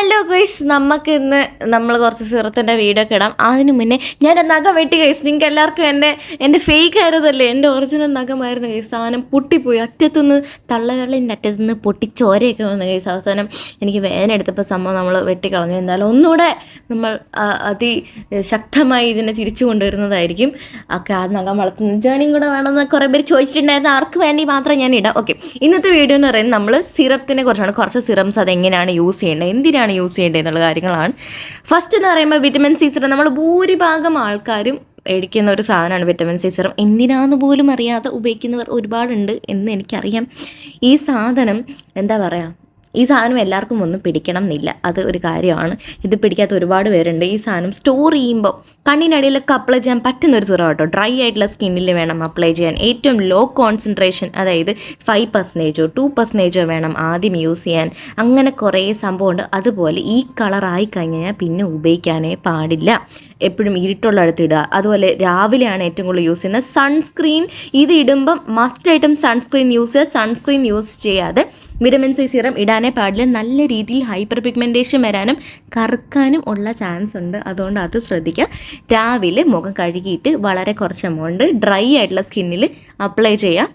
el hello guys നമുക്ക് ഇന്ന് നമ്മൾ കുറച്ച് സിറത്തിന്റെ വീഡിയോ ഒക്കെ ഇടാം. അതിന് മുന്നേ ഞാൻ നഖം വെട്ടി ഗൈസ് നിങ്ങൾക്ക് എല്ലാവർക്കും എന്റെ എന്റെ ഫേക്ക് ആയിരുന്നല്ലേ? എന്റെ ഒറിജിനൽ നഖമായിരുന്നു ഗൈസ് സാധനം പൊട്ടിപ്പോയി. അറ്റത്തുനിന്ന് തള്ളകളിന്റെ അറ്റത്തുനിന്ന് പൊട്ടിച്ചോരയൊക്കെ വന്നു ഗൈസ് അവസാനം എനിക്ക് വേദന എടുത്തപ്പോൾ സംഭവം നമ്മൾ വെട്ടിക്കളഞ്ഞു. എന്തായാലും ഒന്നുകൂടെ നമ്മൾ അതി ശക്തമായി ഇതിനെ തിരിച്ചു കൊണ്ടുവരുന്നതായിരിക്കും. ഒക്കെ ആ നഖം വളർത്തുന്ന ജേണിയും കൂടെ വേണമെന്ന് കുറേ പേര് ചോദിച്ചിട്ടുണ്ടായിരുന്നു. ആർക്ക് വേണ്ടി മാത്രം ഞാൻ ഇടാം. ഓക്കെ ഇന്നത്തെ വീഡിയോ എന്ന് പറയുന്നത് നമ്മൾ സിറത്തിനെ കുറച്ചാണ്. കുറച്ച് സിറംസ് അതെങ്ങനെയാണ് യൂസ് ചെയ്യേണ്ടത്? എന്തിനാണ് യൂസ് ചെയ്യേണ്ടത് എന്നുള്ള കാര്യങ്ങളാണ്. ഫസ്റ്റ് എന്ന് പറയുമ്പോൾ വിറ്റമിൻ സി സിറം നമ്മൾ ഭൂരിഭാഗം ആൾക്കാരും മേടിക്കുന്ന ഒരു സാധനമാണ് വിറ്റമിൻ സി സിറം എന്തിനാന്ന് പോലും അറിയാതെ ഉപയോഗിക്കുന്നവർ ഒരുപാടുണ്ട് എന്ന് എനിക്കറിയാം. ഈ സാധനം എന്താ പറയുക ഈ സാധനം എല്ലാവർക്കും ഒന്നും പിടിക്കണം എന്നില്ല. അത് ഒരു കാര്യമാണ്. ഇത് പിടിക്കാത്ത ഒരുപാട് പേരുണ്ട്. ഈ സാധനം സ്റ്റോർ ചെയ്യുമ്പോൾ കണ്ണിനടിയിലൊക്കെ അപ്ലൈ ചെയ്യാൻ പറ്റുന്ന ഒരു സിറം കേട്ടോ ഡ്രൈ ആയിട്ടുള്ള സ്കിന്നിൽ വേണം അപ്ലൈ ചെയ്യാൻ. ഏറ്റവും ലോ കോൺസെൻട്രേഷൻ അതായത് ഫൈവ് പെർസെന്റേജോ ടു പെർസെന്റേജോ വേണം ആദ്യം യൂസ് ചെയ്യാൻ. അങ്ങനെ കുറേ സംഭവമുണ്ട്. അതുപോലെ ഈ കളറായി കഴിഞ്ഞാൽ പിന്നെ ഉപയോഗിക്കാനേ പാടില്ല. എപ്പോഴും ഇരുട്ടുള്ള അടുത്ത് ഇടുക. അതുപോലെ രാവിലെയാണ് ഏറ്റവും കൂടുതൽ യൂസ് ചെയ്യുന്നത്. സൺസ്ക്രീൻ ഇത് ഇടുമ്പം മസ്റ്റായിട്ടും സൺസ്ക്രീൻ യൂസ് ചെയ്യുക. സൺസ്ക്രീൻ യൂസ് ചെയ്യാതെ വിറ്റമിൻ സി സിറം ഇടാനേ പാടില്ല. നല്ല രീതിയിൽ ഹൈപ്പർ പിഗ്മെന്റേഷൻ വരാനും കറുക്കാനും ഉള്ള ചാൻസ് ഉണ്ട്. അതുകൊണ്ട് അത് ശ്രദ്ധിക്കുക. രാവിലെ മുഖം കഴുകിയിട്ട് വളരെ കുറച്ച് എമൗണ്ട് ഡ്രൈ ആയിട്ടുള്ള സ്കിന്നിൽ അപ്ലൈ ചെയ്യുക.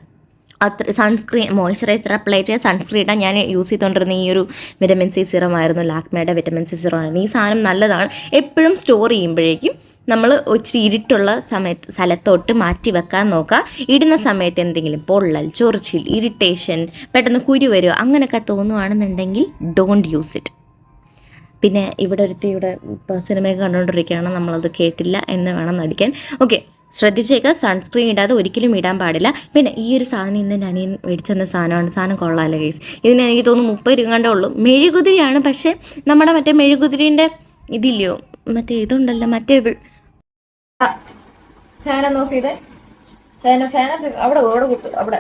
അത്ര സൺസ്ക്രീൻ മോയ്സ്ചറൈസർ അപ്ലൈ ചെയ്യുക. സൺസ്ക്രീൻ ഞാൻ യൂസ് ചെയ്തുകൊണ്ടിരുന്ന ഈ ഒരു വിറ്റമിൻ സി സിറമായിരുന്നു ലാക്മയുടെ വിറ്റമിൻ സി സിറമായിരുന്നു ഈ സാധനം നല്ലതാണ്. എപ്പോഴും സ്റ്റോർ ചെയ്യുമ്പോഴേക്കും നമ്മൾ ഇച്ചിരി ഇരുട്ടുള്ള സമയത്ത് സ്ഥലത്തോട്ട് മാറ്റി വെക്കാൻ നോക്കുക. ഇടുന്ന സമയത്ത് എന്തെങ്കിലും പൊള്ളൽ ചൊറിച്ചിൽ ഇറിറ്റേഷൻ പെട്ടെന്ന് കുരു വരുമോ അങ്ങനെയൊക്കെ തോന്നുവാണെന്നുണ്ടെങ്കിൽ ഡോണ്ട് യൂസ് ഇറ്റ് പിന്നെ ഇവിടെ ഒരുത്തി ഇവിടെ ഇപ്പോൾ സിനിമയൊക്കെ കണ്ടുകൊണ്ടിരിക്കുകയാണ്. നമ്മളത് കേട്ടില്ല എന്ന് വേണം നടിക്കാൻ. ഓക്കെ ശ്രദ്ധിച്ചേക്കുക സൺസ്ക്രീൻ ഇടാതെ ഒരിക്കലും ഇടാൻ പാടില്ല. പിന്നെ ഈ ഒരു സാധനം ഇന്ന് എന്റെ അനിയൻ മേടിച്ചെന്ന സാധനമാണ്. സാധനം കൊള്ളാമല്ലോ കേസ് ഇതിന് എനിക്ക് തോന്നുന്നു മുപ്പത് രൂപ ഉള്ളൂ. മെഴുകുതിരിയാണ്. പക്ഷേ നമ്മുടെ മറ്റേ മെഴുകുതിരീന്റെ ഇതില്ലയോ? മറ്റേ ഇതുണ്ടല്ലോ മറ്റേത്. ഫാനൊന്ന് ഓഫ് ചെയ്തേ. ഫാൻ ഫാൻ അവിടെ അവിടെ കിട്ടും അവിടെ.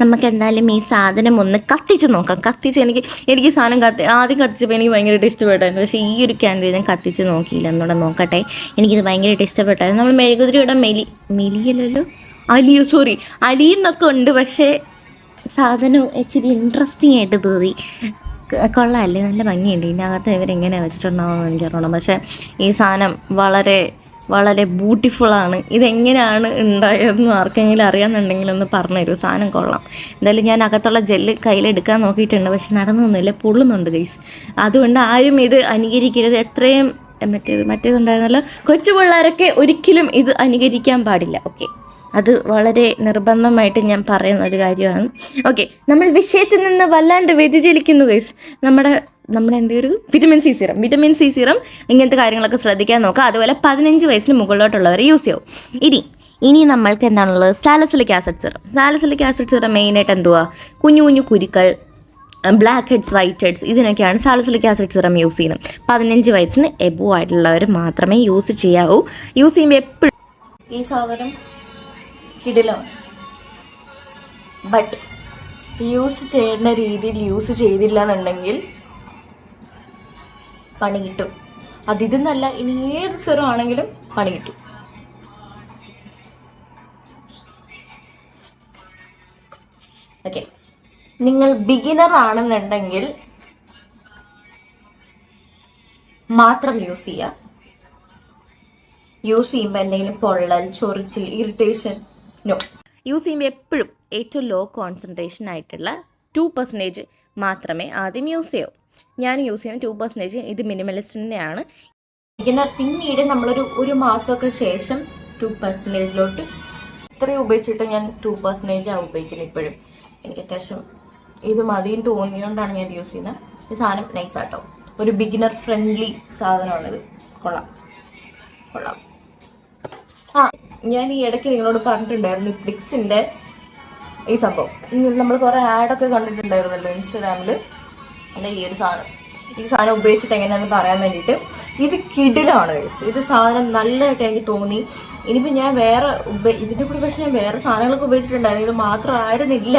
നമുക്ക് എന്തായാലും ഈ സാധനം ഒന്ന് കത്തിച്ച് നോക്കാം. കത്തിച്ച് എനിക്ക് എനിക്ക് സാധനം കത്തി ആദ്യം കത്തിച്ചപ്പോൾ എനിക്ക് ഭയങ്കരമായിട്ട് ഇഷ്ടപ്പെട്ടായിരുന്നു. പക്ഷേ ഈ ഒരു ക്യാൻഡിൽ ഞാൻ കത്തിച്ച് നോക്കിയില്ല. എന്നോടെ നോക്കട്ടെ. എനിക്കിത് ഭയങ്കരമായിട്ട് ഇഷ്ടപ്പെട്ടായിരുന്നു. നമ്മൾ മെഴുകുതിരിയുടെ മെലി മെലിയല്ലല്ലോ? അലിയോ സോറി. അലിയെന്നൊക്കെ ഉണ്ട് പക്ഷേ സാധനം ഇച്ചിരി ഇൻട്രസ്റ്റിംഗ് ആയിട്ട് തോന്നി. കൊള്ളാമല്ലേ നല്ല ഭംഗിയുണ്ട്. ഇതിനകത്ത് ഇവരെങ്ങനെ വെച്ചിട്ടുണ്ടാവുമെന്ന് എനിക്കറിയണം പക്ഷേ ഈ സാധനം വളരെ വളരെ ബ്യൂട്ടിഫുള്ളാണ് ഇതെങ്ങനെയാണ് ഉണ്ടായതെന്ന് ആർക്കെങ്കിലും അറിയാമെന്നുണ്ടെങ്കിൽ ഒന്ന് പറഞ്ഞു തരൂ. സാധനം കൊള്ളാം. എന്തായാലും ഞാൻ അകത്തുള്ള ജെല്ല് കയ്യിലെടുക്കാൻ നോക്കിയിട്ടുണ്ട്. പക്ഷെ നടന്നൊന്നുമില്ല. പൊള്ളുന്നുണ്ട് ഗൈസ് അതുകൊണ്ട് ആരും ഇത് അനുകരിക്കരുത്. എത്രയും മറ്റേത് മറ്റേതുണ്ടായിരുന്നല്ലോ? കൊച്ചു പിള്ളേരൊക്കെ ഒരിക്കലും ഇത് അനുകരിക്കാൻ പാടില്ല. ഓക്കെ അത് വളരെ നിർബന്ധമായിട്ട് ഞാൻ പറയുന്ന ഒരു കാര്യമാണ്. ഓക്കെ നമ്മൾ വിഷയത്തിൽ നിന്ന് വല്ലാണ്ട് വ്യതിചലിക്കുന്നു ഗൈസ് നമ്മുടെ നമ്മുടെ എന്തൊരു vitamin C serum vitamin C serum ഇങ്ങനത്തെ കാര്യങ്ങളൊക്കെ ശ്രദ്ധിക്കാൻ നോക്കുക. അതുപോലെ പതിനഞ്ച് വയസ്സിന് മുകളിലോട്ടുള്ളവർ യൂസ് ചെയ്യും. ഇനി ഇനി നമ്മൾക്ക് എന്താണുള്ളത്? Salicylic acid serum salicylic acid serum മെയിനായിട്ട് എന്തുവാ? കുഞ്ഞു കുഞ്ഞു കുരുക്കൾ ബ്ലാക്ക് ഹെഡ്സ് വൈറ്റ് ഹെഡ്സ് ഇതിനൊക്കെയാണ് സാലസിലിക് ആസിഡ് സിറം യൂസ് ചെയ്യുന്നത്. പതിനഞ്ച് വയസ്സിന് എബോ ആയിട്ടുള്ളവർ മാത്രമേ യൂസ് ചെയ്യാവൂ. യൂസ് ചെയ്യുമ്പോൾ എപ്പോഴും ഈ സാധനം കിടിലം ബട്ട് യൂസ് ചെയ്യേണ്ട രീതിയിൽ യൂസ് ചെയ്തില്ല എന്നുണ്ടെങ്കിൽ പണി കിട്ടും. അത് ഇതെന്നല്ല ഇനി ഏത് സിറം ആണെങ്കിലും പണി കിട്ടും. ഓക്കെ നിങ്ങൾ ബിഗിനർ ആണെന്നുണ്ടെങ്കിൽ മാത്രം യൂസ് ചെയ്യുക. യൂസ് ചെയ്യുമ്പോൾ എന്തെങ്കിലും പൊള്ളൽ ചൊറിച്ചിൽ ഇറിറ്റേഷൻ നോ യൂസ് ചെയ്യുമ്പോൾ എപ്പോഴും ഏറ്റവും ലോ കോൺസെൻട്രേഷൻ ആയിട്ടുള്ള ടു പെർസെന്റേജ് മാത്രമേ ആദ്യം യൂസ് ചെയ്യൂ. ഞാൻ യൂസ് ചെയ്യുന്ന ടു പെർസെന്റേജ് ഇത് മിനിമലിസ്റ്റിന്റെയാണ് പിന്നീട് നമ്മളൊരു ഒരു മാസമൊക്കെ ശേഷം ടു പെർസെന്റേജിലോട്ട് ഇത്രയും ഉപയോഗിച്ചിട്ട് ഞാൻ ടു പെർസെന്റേജാണ് ഉപയോഗിക്കുന്നത് ഇപ്പോഴും. എനിക്ക് അത്യാവശ്യം ഇത് മതിയും തോന്നിയോണ്ടാണ് ഞാൻ യൂസ് ചെയ്യുന്നത്. ഈ സാധനം നൈസ് ആട്ടോ. ഒരു ബിഗിനർ ഫ്രണ്ട്ലി സാധനമാണിത്. കൊള്ളാം. കൊള്ളാം. ആ ഞാൻ ഈ ഇടയ്ക്ക് നിങ്ങളോട് പറഞ്ഞിട്ടുണ്ടായിരുന്നു ഫ്ലിക്സിന്റെ ഈ സംഭവം. നമ്മൾ കുറേ ആഡൊക്കെ കണ്ടിട്ടുണ്ടായിരുന്നല്ലോ ഇൻസ്റ്റാഗ്രാമിൽ എന്താ ഈ ഒരു സാധനം. ഈ സാധനം ഉപയോഗിച്ചിട്ട് എങ്ങനെയാണെന്ന് പറയാൻ വേണ്ടിയിട്ട്. ഇത് കിടിലാണ് കേസ് ഇത് സാധനം നല്ലതായിട്ട് എനിക്ക് തോന്നി. ഇനിയിപ്പോൾ ഞാൻ വേറെ ഇതിന്റെ കൂടെ പക്ഷേ ഞാൻ വേറെ സാധനങ്ങളൊക്കെ ഉപയോഗിച്ചിട്ടുണ്ടായിരുന്നു. ഇത് മാത്രം ആയിരുന്നില്ല.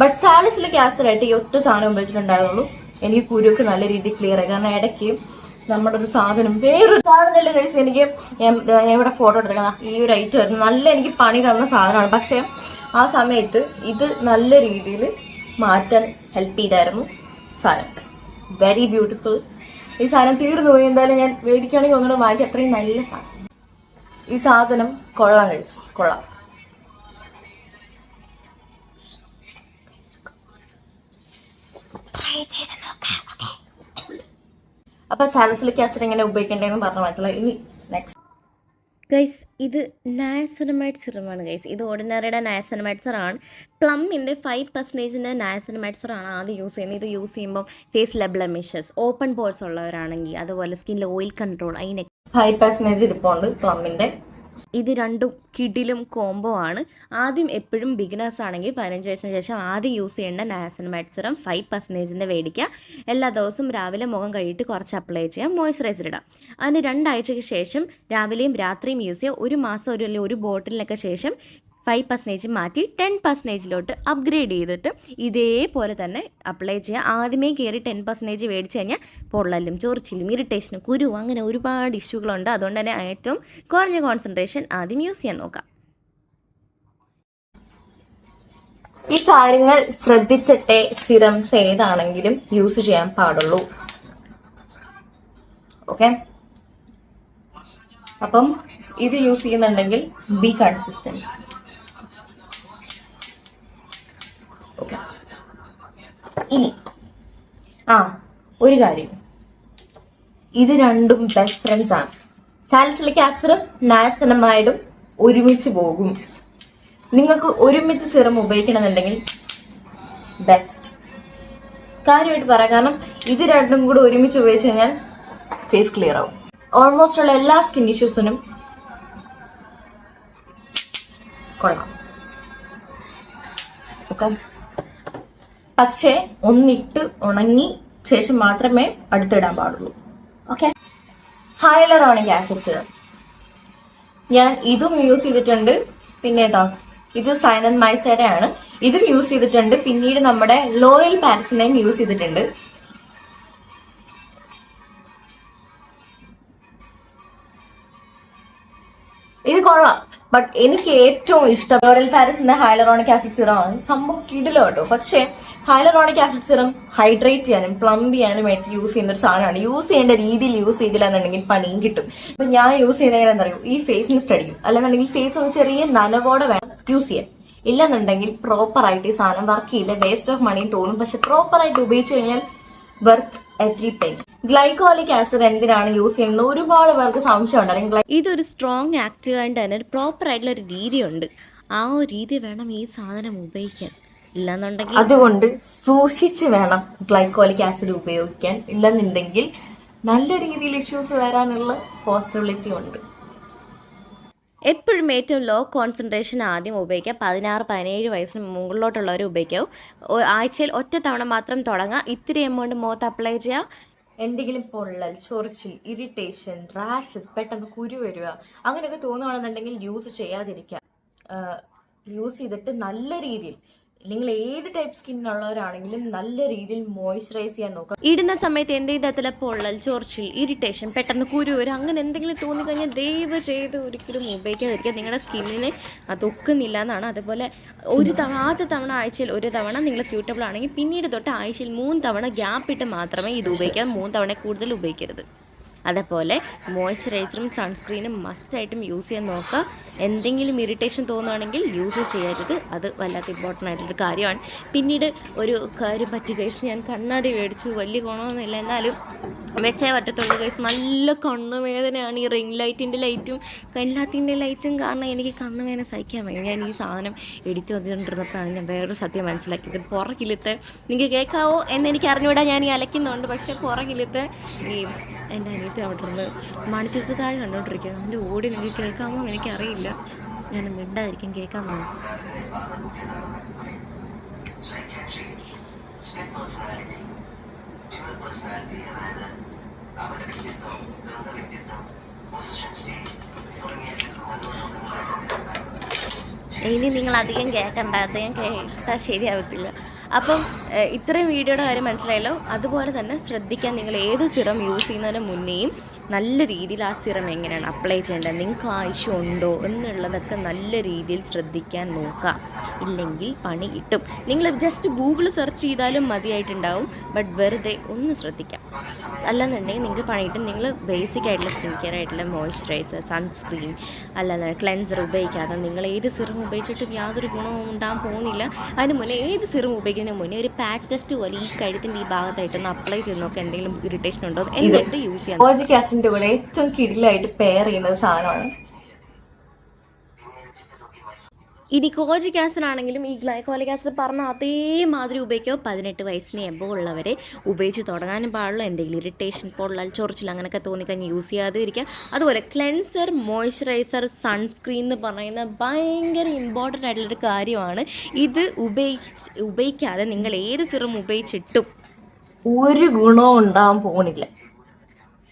ബട്ട് സാലസിലെ ക്യാസലായിട്ട് ഈ ഒറ്റ സാധനം ഉപയോഗിച്ചിട്ടുണ്ടായിരുന്നുള്ളൂ. എനിക്ക് കുരുവൊക്കെ നല്ല രീതിയിൽ ക്ലിയർ ആയി. കാരണം ഇടയ്ക്ക് നമ്മുടെ ഒരു സാധനം വേറൊരു സാധനമല്ല കഴിച്ച് എനിക്ക് ഇവിടെ ഫോട്ടോ എടുത്തേക്കാം ഈ ഒരു ഐറ്റം ആയിരുന്നു. നല്ല എനിക്ക് പണി തന്ന സാധനമാണ്. പക്ഷേ ആ സമയത്ത് ഇത് നല്ല രീതിയിൽ മാറ്റാൻ ഹെൽപ്പ് ചെയ്തായിരുന്നു സാധനം. വെരി ബ്യൂട്ടിഫുൾ ഈ സാധനം തീർന്നു പോയി. എന്തായാലും ഞാൻ മേടിക്കുകയാണെങ്കിൽ ഒന്നുകൂടെ മാറ്റി അത്രയും നല്ല സാധനം. ഈ സാധനം കൊള്ളാം കഴിച്ച് കൊള്ളാം. അപ്പൊ സാലസിലിക് ആസിഡ് എങ്ങനെ ഉപയോഗിക്കേണ്ടതെന്ന് പറഞ്ഞ മാറ്റുള്ള ഇനി നെക്സ്റ്റ് ഗൈസ് ഇത് നയസനമൈഡ് സിറമാണ് ഗൈസ് ഇത് ഓർഡിനറിയുടെ നയസനമൈഡ് സിറാണ് പ്ലമ്മിന്റെ ഫൈവ് പെർസെന്റേജിന്റെ നയസനമൈഡ് സിറാണ് ആദ്യം യൂസ് ചെയ്യുന്നത്. ഇത് യൂസ് ചെയ്യുമ്പോൾ ഫേസ് ലെബ്ലമിഷസ് ഓപ്പൺ പോർസ് ഉള്ളവരാണെങ്കിൽ അതുപോലെ സ്കിന്നിൽ ഓയിൽ കൺട്രോൾ അതിനെ ഫൈവ് പെർസെന്റേജ് ഇരിപ്പുണ്ട് പ്ലമ്മിന്റെ ഇത് രണ്ടും കിടിലും കോംബോ ആണ്. ആദ്യം എപ്പോഴും ബിഗിനേഴ്സ് ആണെങ്കിൽ പതിനഞ്ച് വയസ്സിന് ശേഷം ആദ്യം യൂസ് ചെയ്യേണ്ട നാസനമൈഡ് സിറം ഫൈവ് പെർസെന്റേജിന്റെ മേടിക്കുക എല്ലാ ദിവസവും രാവിലെ മുഖം കഴിയിട്ട് കുറച്ച് അപ്ലൈ ചെയ്യാം. മോയ്സ്ചറൈസർ ഇടാം. അതിന് രണ്ടാഴ്ചയ്ക്ക് ശേഷം രാവിലെയും രാത്രിയും യൂസ് ചെയ്യുക. ഒരു മാസം ഒരു അല്ലെങ്കിൽ ഒരു ബോട്ടിലിനൊക്കെ ശേഷം ഫൈവ് പെർസെന്റേജ് മാറ്റി ടെൻ പെർസെന്റേജിലോട്ട് അപ്ഗ്രേഡ് ചെയ്തിട്ട് ഇതേപോലെ തന്നെ അപ്ലൈ ചെയ്യുക ആദ്യമേ കയറി ടെൻ പെർസെന്റേജ് മേടിച്ച് കഴിഞ്ഞാൽ പൊള്ളലും ചൊറിച്ചിലും ഇറിറ്റേഷനും കുരു അങ്ങനെ ഒരുപാട് ഇഷ്യൂകളുണ്ട് അതുകൊണ്ട് തന്നെ ഏറ്റവും കുറഞ്ഞ കോൺസെൻട്രേഷൻ ആദ്യം യൂസ് ചെയ്യാൻ നോക്കാം. ഈ കാര്യങ്ങൾ ശ്രദ്ധിച്ചിട്ടേ സിറംസ് ഏതാണെങ്കിലും യൂസ് ചെയ്യാൻ പാടുള്ളൂ. ഓക്കെ അപ്പം ഇത് യൂസ് ചെയ്യുന്നുണ്ടെങ്കിൽ ബി കൺസിസ്റ്റന്റ് ഇനി ആ ഒരു കാര്യം. ഇത് രണ്ടും ബെസ്റ്റ് ഫ്രണ്ട്സ് ആണ്. സാൽസിലേക്ക് അസറും നാസനമായിട്ടും ഒരുമിച്ച് പോകും. നിങ്ങൾക്ക് ഒരുമിച്ച് സിറം ഉപയോഗിക്കണമെന്നുണ്ടെങ്കിൽ ബെസ്റ്റ് കാര്യമായിട്ട് പറയാം കാരണം ഇത് രണ്ടും കൂടെ ഒരുമിച്ച് ഉപയോഗിച്ച് കഴിഞ്ഞാൽ ഫേസ് ക്ലിയർ ആവും. ഓൾമോസ്റ്റ് ഉള്ള എല്ലാ സ്കിൻ ഇഷ്യൂസിനും കൊള്ളാം. ഓക്കെ പക്ഷേ ഒന്നിട്ട് ഉണങ്ങി ശേഷം മാത്രമേ അടുത്തിടാൻ പാടുള്ളൂ. ഓക്കെ? ഹൈലറോണിക് ആസിഡ്സ് ഞാൻ ഇതും യൂസ് ചെയ്തിട്ടുണ്ട്. പിന്നെ ഏതാ ഇത് സൈനൻ മൈസേരയാണ് ഇതും യൂസ് ചെയ്തിട്ടുണ്ട്. പിന്നീട് നമ്മുടെ ലോറൽ പാരസിനെയും യൂസ് ചെയ്തിട്ടുണ്ട്. ഇത് കൊള്ളാം. ബട്ട് എനിക്ക് ഏറ്റവും ഇഷ്ടം ലോറൽ പാരസിന്റെ ഹൈലറോണിക് ആസിഡ് സിറം ആണ്. സംഭവം കിടിലോ കേട്ടോ പക്ഷേ ഹൈലറോണിക് ആസിഡ് സിറം ഹൈഡ്രേറ്റ് ചെയ്യാനും പ്ലംബ് ചെയ്യാനും ആയിട്ട് യൂസ് ചെയ്യുന്ന ഒരു സാധനമാണ്. യൂസ് ചെയ്യേണ്ട രീതിയിൽ യൂസ് ചെയ്തില്ല എന്നുണ്ടെങ്കിൽ പണിയും കിട്ടും. ഇപ്പൊ ഞാൻ യൂസ് ചെയ്യുന്ന എങ്ങനെ അറിയും ഈ ഫേസിന് സ്റ്റഡിക്കും അല്ലെന്നുണ്ടെങ്കിൽ ഫേസ് ഒന്ന് ചെറിയ നനവോടെ വേണം യൂസ് ചെയ്യാൻ. ഇല്ലെന്നുണ്ടെങ്കിൽ പ്രോപ്പറായിട്ട് ഈ സാധനം വർക്ക് ചെയ്യില്ല. വേസ്റ്റ് ഓഫ് മണിയും തോന്നും. പക്ഷെ പ്രോപ്പറായിട്ട് ഉപയോഗിച്ച് കഴിഞ്ഞാൽ worth every penny glycolic acid എന്തിനാണ് യൂസ് ചെയ്യുന്നത്? ഒരുപാട് പേർക്ക് സംശയം ഉണ്ട് ഇതൊരു സ്ട്രോങ് ആക്ട് ആയിട്ട് തന്നെ പ്രോപ്പർ ആയിട്ടുള്ള ഒരു രീതിയുണ്ട്. ആ ഒരു രീതി വേണം ഈ സാധനം ഉപയോഗിക്കാൻ. ഇല്ലെന്നുണ്ടെങ്കിൽ അതുകൊണ്ട് സൂക്ഷിച്ച് വേണം ഗ്ലൈക്കോളിക് ആസിഡ് ഉപയോഗിക്കാൻ. ഇല്ലെന്നുണ്ടെങ്കിൽ നല്ല രീതിയിൽ ഇഷ്യൂസ് വരാനുള്ള പോസിബിലിറ്റി ഉണ്ട്. എപ്പോഴും ഏറ്റവും ലോ കോൺസെൻട്രേഷൻ ആദ്യം ഉപയോഗിക്കുക. പതിനാറ് പതിനേഴ് വയസ്സിന് മുകളിലോട്ടുള്ളവർ ഉപയോഗിക്കാവും ആഴ്ചയിൽ ഒറ്റ തവണ മാത്രം തുടങ്ങുക. ഇത്തിരി എമൗണ്ട് മുഖത്ത് അപ്ലൈ ചെയ്യുക. എന്തെങ്കിലും പൊള്ളൽ ചൊറിച്ചിൽ ഇറിറ്റേഷൻ റാഷസ് പെട്ടെന്ന് കുരു വരിക അങ്ങനെയൊക്കെ തോന്നുകയാണെന്നുണ്ടെങ്കിൽ യൂസ് ചെയ്യാതിരിക്കുക. യൂസ് ചെയ്തിട്ട് നല്ല രീതിയിൽ നിങ്ങൾ ഏത് ടൈപ്പ് സ്കിന്നുള്ളവരാണെങ്കിലും നല്ല രീതിയിൽ മോയ്സ്ചറൈസ് ചെയ്യാൻ നോക്കുക ഇടുന്ന സമയത്ത് എന്തെങ്കിലും തരത്തിലെ പൊള്ളൽ ചൊറിച്ചിൽ ഇറിറ്റേഷൻ പെട്ടെന്ന് കുരു വരും. അങ്ങനെ എന്തെങ്കിലും തോന്നിക്കഴിഞ്ഞാൽ ദയവ് ചെയ്ത് ഒരിക്കലും ഉപയോഗിക്കാതിരിക്കുക. നിങ്ങളുടെ സ്കിന്നിന് അത് ഒക്കുന്നില്ല എന്നാണ്. അതുപോലെ ഒരു തവണ ആദ്യ തവണ ആഴ്ചയിൽ ഒരു തവണ നിങ്ങൾ സ്യൂട്ടബിൾ ആണെങ്കിൽ പിന്നീട് തൊട്ട് ആഴ്ചയിൽ മൂന്ന് തവണ ഗ്യാപ്പ് ഇട്ട് മാത്രമേ ഇത് ഉപയോഗിക്കാൻ മൂന്ന് തവണ കൂടുതൽ ഉപയോഗിക്കരുത്. അതേപോലെ മോയ്സ്ചറൈസറും സൺസ്ക്രീനും മസ്റ്റായിട്ടും യൂസ് ചെയ്യാൻ നോക്കുക. എന്തെങ്കിലും ഇറിറ്റേഷൻ തോന്നുകയാണെങ്കിൽ യൂസ് ചെയ്യരുത്. അത് വല്ലാത്ത ഇമ്പോർട്ടന്റ് ആയിട്ടുള്ളൊരു കാര്യമാണ്. പിന്നീട് ഒരു കാര്യം പറ്റി. കൈസ് ഞാൻ കണ്ണാടി മേടിച്ചു. വലിയ ഗുണമൊന്നുമില്ല. എന്നാലും വെച്ചേ പറ്റത്തുള്ളൂ കൈസ് നല്ല കണ്ണുവേദനയാണ് ഈ റിംഗ് ലൈറ്റിന്റെ ലൈറ്റും എല്ലാത്തിന്റെ ലൈറ്റും കാരണം എനിക്ക് കണ്ണുവേദന സഹിക്കാൻ വയ്യ. ഞാൻ ഈ സാധനം എഡിറ്റ് വന്നിട്ടുണ്ടെന്നപ്പോഴാണ് ഞാൻ വേറൊരു സത്യം മനസ്സിലാക്കിയത്. പുറകിലത്തെ നിങ്ങൾക്ക് കേൾക്കാവോ എന്നെനിക്ക് അറിഞ്ഞുവിടാൻ ഞാൻ ഈ അലക്കുന്നുണ്ട് പക്ഷേ പുറകിലത്തെ ഈ എന്റെ അനിയത്തി അവിടെ നിന്ന് മണിച്ചിട്ട് താഴെ കണ്ടോണ്ടിരിക്കുക അതിന്റെ ഓടി എനിക്ക് കേൾക്കാമോ എനിക്ക് എനിക്കറിയില്ല. ഞാൻ മിണ്ടായിരിക്കും കേൾക്കാൻ പോകും ഇനി നിങ്ങൾ അധികം കേൾക്കണ്ട അധികം കേട്ടാൽ ശരിയാവത്തില്ല. അപ്പം ഇത്രയും വീഡിയോയുടെ കാര്യം മനസ്സിലായല്ലോ? അതുപോലെ തന്നെ ശ്രദ്ധിക്കാൻ നിങ്ങൾ ഏത് സിറം യൂസ് ചെയ്യുന്നതിന് മുന്നേയും നല്ല രീതിയിൽ ആ സിറം എങ്ങനെയാണ് അപ്ലൈ ചെയ്യേണ്ടത് നിങ്ങൾക്ക് ആവശ്യമുണ്ടോ എന്നുള്ളതൊക്കെ നല്ല രീതിയിൽ ശ്രദ്ധിക്കാൻ നോക്കുക. ഇല്ലെങ്കിൽ പണി കിട്ടും. നിങ്ങൾ ജസ്റ്റ് ഗൂഗിൾ സെർച്ച് ചെയ്താലും മതിയായിട്ടുണ്ടാവും. ബട്ട് വെറുതെ ഒന്ന് ശ്രദ്ധിക്കാം. അല്ലാന്നുണ്ടെങ്കിൽ നിങ്ങൾക്ക് പണി കിട്ടും. നിങ്ങൾ ബേസിക് ആയിട്ടുള്ള സ്കിൻ കെയർ ആയിട്ടുള്ള മോയ്സ്ചറൈസർ സൺസ്ക്രീൻ അല്ലാതെ ക്ലെൻസർ ഉപയോഗിക്കാതെ നിങ്ങൾ ഏത് സിറം ഉപയോഗിച്ചിട്ടും യാതൊരു ഗുണവും ഉണ്ടാകാൻ പോകുന്നില്ല. അതിന് മുന്നേ ഏത് സിറം ഉപയോഗിക്കുന്നതിന് മുന്നേ ഒരു പാച്ച് ടെസ്റ്റ് പോലെ ഈ കഴുത്തിന്റെ ഈ ഭാഗത്തായിട്ടൊന്ന് അപ്ലൈ ചെയ്ത് നോക്കുക എന്തെങ്കിലും ഇറിറ്റേഷൻ ഉണ്ടോ? എന്നിട്ട് യൂസ് ചെയ്യാം ഏറ്റവും കിടിലായിട്ട് പെയർ ചെയ്യുന്ന ഒരു സാധനമാണ്. ഇനി കോജിക് ആസിഡ് ആണെങ്കിലും ഈ ഗ്ലൈക്കോലിക് ആസിഡ് പറഞ്ഞ അതേമാതിരി ഉപയോഗിക്കുക. പതിനെട്ട് വയസ്സിന് എബോ ഉള്ളവരെ ഉപയോഗിച്ച് തുടങ്ങാനും പാടുള്ളൂ എന്തെങ്കിലും ഇറിറ്റേഷൻ പൊള്ളൽ ചൊറിച്ചിൽ അങ്ങനെയൊക്കെ തോന്നിക്കഴിഞ്ഞ് യൂസ് ചെയ്യാതെ ഇരിക്കുക അതുപോലെ ക്ലെൻസർ മോയ്സ്ചറൈസർ സൺസ്ക്രീൻ എന്ന് പറയുന്ന ഭയങ്കര ഇമ്പോർട്ടന്റ് ആയിട്ടുള്ളൊരു കാര്യമാണ്. ഇത് ഉപയോഗിച്ച് ഉപയോഗിക്കാതെ നിങ്ങൾ ഏത് സിറം ഉപയോഗിച്ചിട്ടും ഒരു ഗുണവും ഉണ്ടാകാൻ പോകുന്നില്ല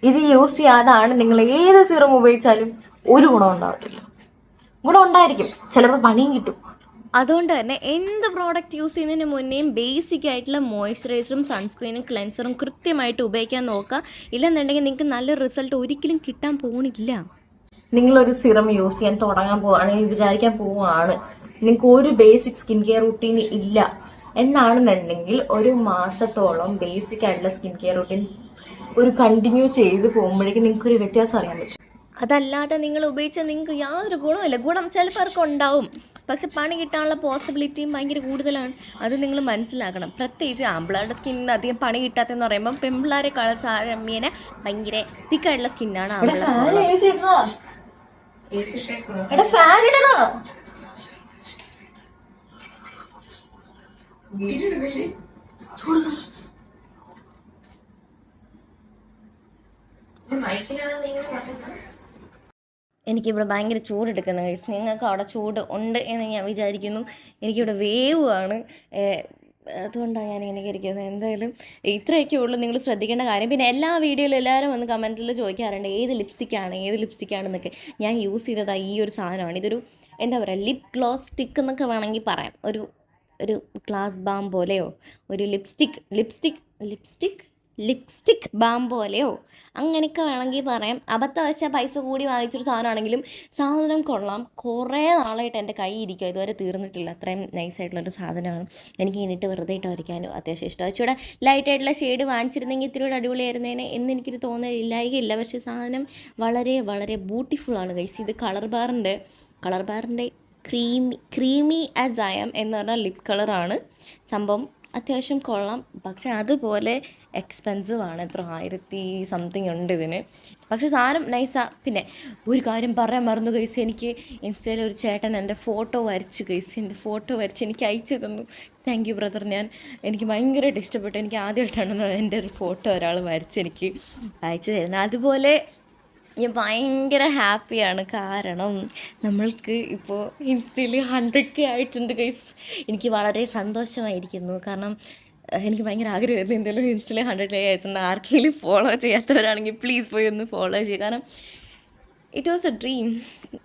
ഇത് യൂസ് ചെയ്യാതാണ് നിങ്ങൾ ഏത് സിറം ഉപയോഗിച്ചാലും ഒരു ഗുണം ഉണ്ടാവത്തില്ല. ഗുണം ഉണ്ടായിരിക്കും. ചിലപ്പോൾ പണിയും കിട്ടും. അതുകൊണ്ട് തന്നെ എന്ത് പ്രോഡക്റ്റ് യൂസ് ചെയ്യുന്നതിന് മുന്നേയും ബേസിക് ആയിട്ടുള്ള മോയ്സ്ചറൈസറും സൺസ്ക്രീനും ക്ലെൻസറും കൃത്യമായിട്ട് ഉപയോഗിക്കാൻ നോക്കുക. ഇല്ലെന്നുണ്ടെങ്കിൽ നിങ്ങൾക്ക് നല്ല റിസൾട്ട് ഒരിക്കലും കിട്ടാൻ പോകുന്നില്ല നിങ്ങളൊരു സിറം യൂസ് ചെയ്യാൻ തുടങ്ങാൻ പോവുകയാണെങ്കിൽ വിചാരിക്കാൻ പോവുകയാണ്. നിങ്ങൾക്ക് ഒരു ബേസിക് സ്കിൻ കെയർ റൂട്ടീൻ ഇല്ല. എന്നാണെന്നുണ്ടെങ്കിൽ ഒരു മാസത്തോളം ബേസിക് ആയിട്ടുള്ള സ്കിൻ കെയർ റൂട്ടീൻ ഒരു കണ്ടിന്യൂ ചെയ്ത് പോകുമ്പോഴേക്കും നിങ്ങൾക്കൊരു വ്യത്യാസം അറിയാൻ പറ്റും. അതല്ലാതെ നിങ്ങൾ ഉപയോഗിച്ചാൽ നിങ്ങൾക്ക് യാതൊരു ഗുണമില്ല ഗുണം ചിലപ്പോൾ ഉണ്ടാവും. പക്ഷെ പണി കിട്ടാനുള്ള പോസിബിലിറ്റിയും ഭയങ്കര കൂടുതലാണ്. അത് നിങ്ങൾ മനസ്സിലാക്കണം. പ്രത്യേകിച്ച് ആമ്പിളാരുടെ സ്കിന്നിന് അധികം പണി കിട്ടാത്തെന്ന് പറയുമ്പോൾ പെമ്പിളാരെ സാരമ്യേനെ ഭയങ്കര തിക്കായിട്ടുള്ള സ്കിന്നാണ് ആമ്പിള മൈക്കിലാണ് നിങ്ങൾ പറഞ്ഞത് എനിക്കിവിടെ ഭയങ്കര ചൂടെടുക്കുന്നു ഗൈസ് നിങ്ങൾക്ക് അവിടെ ചൂട് ഉണ്ട് എന്ന് ഞാൻ വിചാരിക്കുന്നു. എനിക്കിവിടെ വേവ് ആണ് അതുകൊണ്ടാണ് ഞാൻ ഇങ്ങനെ ഇരിക്കുന്നത്. എന്തായാലും ഇത്രയൊക്കെ ഉള്ളൂ. നിങ്ങൾ ശ്രദ്ധിക്കേണ്ട കാര്യം. പിന്നെ എല്ലാ വീഡിയോയിലും എല്ലാവരും വന്ന് കമന്റിൽ ചോദിക്കാറുണ്ട് ഏത് ലിപ്സ്റ്റിക്കാണ്? ഏത് ലിപ്സ്റ്റിക്കാണെന്നൊക്കെ. ഞാൻ യൂസ് ചെയ്തത് ഈ ഒരു സാധനമാണ്. ഇതൊരു എന്താ പറയുക ലിപ് ഗ്ലോസ് സ്റ്റിക്ക് എന്നൊക്കെ വേണമെങ്കിൽ പറയാം. ഒരു ഒരു ഗ്ലാസ് ബാം പോലെയോ? ഒരു lipstick lipstick lipstick lipstick balm പോലെയോ അങ്ങനെയൊക്കെ വേണമെങ്കിൽ പറയാം. അബദ്ധവശ പൈസ കൂടി വാങ്ങിച്ചൊരു സാധനമാണെങ്കിലും സാധനം കൊള്ളാം. കുറേ നാളായിട്ട് എന്റെ കൈ ഇരിക്കുക ഇതുവരെ തീർന്നിട്ടില്ല. അത്രയും നൈസായിട്ടുള്ളൊരു സാധനമാണ്. എനിക്ക് ഇനിയിട്ട് വെറുതെ ഇട്ട് വരയ്ക്കാനും അത്യാവശ്യം ഇച്ചിരി ലൈറ്റ് ആയിട്ടുള്ള ഷെയ്ഡ് വാങ്ങിച്ചിരുന്നെങ്കിൽ ഇത്തിരി കൂടെ അടിപൊളിയായിരുന്നേനെ എന്ന് എനിക്കൊരു തോന്നലില്ലായികയില്ല. പക്ഷേ സാധനം വളരെ വളരെ ബ്യൂട്ടിഫുള്ളാണ് കഴിച്ച് ഇത് കളർ ബാറിന്റെ കളർ ബാറിന്റെ creamy creamy as I am എന്ന് പറഞ്ഞാൽ ലിപ് കളറാണ് സംഭവം അത്യാവശ്യം കൊള്ളാം. പക്ഷെ അതുപോലെ എക്സ്പെൻസീവ് ആണ്. എത്ര ആയിരത്തി സംതിങ് ഉണ്ട് ഇതിന്. പക്ഷെ സാധനം നൈസാ പിന്നെ ഒരു കാര്യം പറയാൻ മറന്നു കഴിച്ച് എനിക്ക് ഇൻസ്റ്റയിൽ ഒരു ചേട്ടൻ എന്റെ ഫോട്ടോ വരച്ച് കഴിച്ച് എന്റെ ഫോട്ടോ വരച്ച് എനിക്ക് അയച്ചു തന്നു. താങ്ക് യു ബ്രദർ ഞാൻ എനിക്ക് ഭയങ്കരമായിട്ട് ഇഷ്ടപ്പെട്ടു. എനിക്ക് ആദ്യമായിട്ടാണ് എന്റെ ഒരു ഫോട്ടോ ഒരാൾ വരച്ച് എനിക്ക് അയച്ചു തരുന്നത്. അതുപോലെ ഞാൻ ഭയങ്കര ഹാപ്പിയാണ്. കാരണം നമ്മൾക്ക് ഇപ്പോൾ ഇൻസ്റ്റയിൽ ഹൺഡ്രഡ് കെ ആയിട്ടുണ്ട് ഗൈസ് എനിക്ക് വളരെ സന്തോഷമായിരിക്കുന്നു. കാരണം എനിക്ക് ഭയങ്കര ആഗ്രഹമായിരുന്നു എന്തെങ്കിലും ഇൻസ്റ്റയിൽ ഹൺഡ്രഡ് കെ അയച്ചിട്ടുണ്ട് ആർക്കെങ്കിലും ഫോളോ ചെയ്യാത്തവരാണെങ്കിൽ പ്ലീസ് പോയി ഒന്ന് ഫോളോ ചെയ്യുക. കാരണം ഇറ്റ് വാസ് എ ഡ്രീം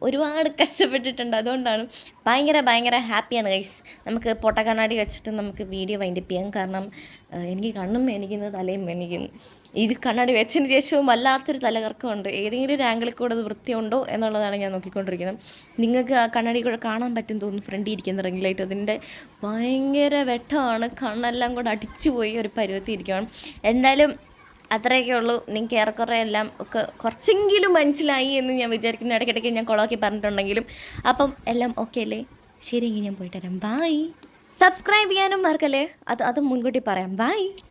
ഒരുപാട് കഷ്ടപ്പെട്ടിട്ടുണ്ട്. അതുകൊണ്ടാണ് ഭയങ്കര ഭയങ്കര ഹാപ്പിയാണ് ഗൈസ് നമുക്ക് പൊട്ട കണ്ണാടി വെച്ചിട്ട് നമുക്ക് വീഡിയോ വൈൻഡപ്പ് ചെയ്യാം. കാരണം എനിക്ക് കണ്ണും മേനിക്കുന്നു തലയും മേനിക്കുന്നു ഇത് കണ്ണാടി വെച്ചതിന് ശേഷവും വല്ലാത്തൊരു തലകർക്കമുണ്ട് ഏതെങ്കിലും ഒരു ആംഗിളിൽ കൂടെ അത് വൃത്തിയുണ്ടോ എന്നുള്ളതാണ് ഞാൻ നോക്കിക്കൊണ്ടിരിക്കുന്നത്. നിങ്ങൾക്ക് ആ കണ്ണാടി കൂടെ കാണാൻ പറ്റും തോന്നുന്നു ഫ്രണ്ടി ഇരിക്കുന്ന റിംഗ് അതിന്റെ ഭയങ്കര വെട്ടമാണ്. കണ്ണെല്ലാം കൂടെ അടിച്ചു പോയി ഒരു പരുവത്തി ഇരിക്കുകയാണ്. എന്തായാലും അത്രയൊക്കെ ഉള്ളൂ. നിങ്ങൾക്ക് ഏറെക്കുറെ എല്ലാം ഒക്കെ കുറച്ചെങ്കിലും മനസ്സിലായി എന്ന് ഞാൻ വിചാരിക്കുന്നു. ഇടയ്ക്കിടയ്ക്ക് ഞാൻ കുളമാക്കി പറഞ്ഞിട്ടുണ്ടെങ്കിലും. അപ്പം എല്ലാം ഓക്കെ അല്ലേ? ശരി എങ്കിൽ ഞാൻ പോയിട്ട് വരാം. ബായ് സബ്സ്ക്രൈബ് ചെയ്യാനും മറക്കല്ലേ? അത് അത് മുൻകൂട്ടി പറയാം. ബായ്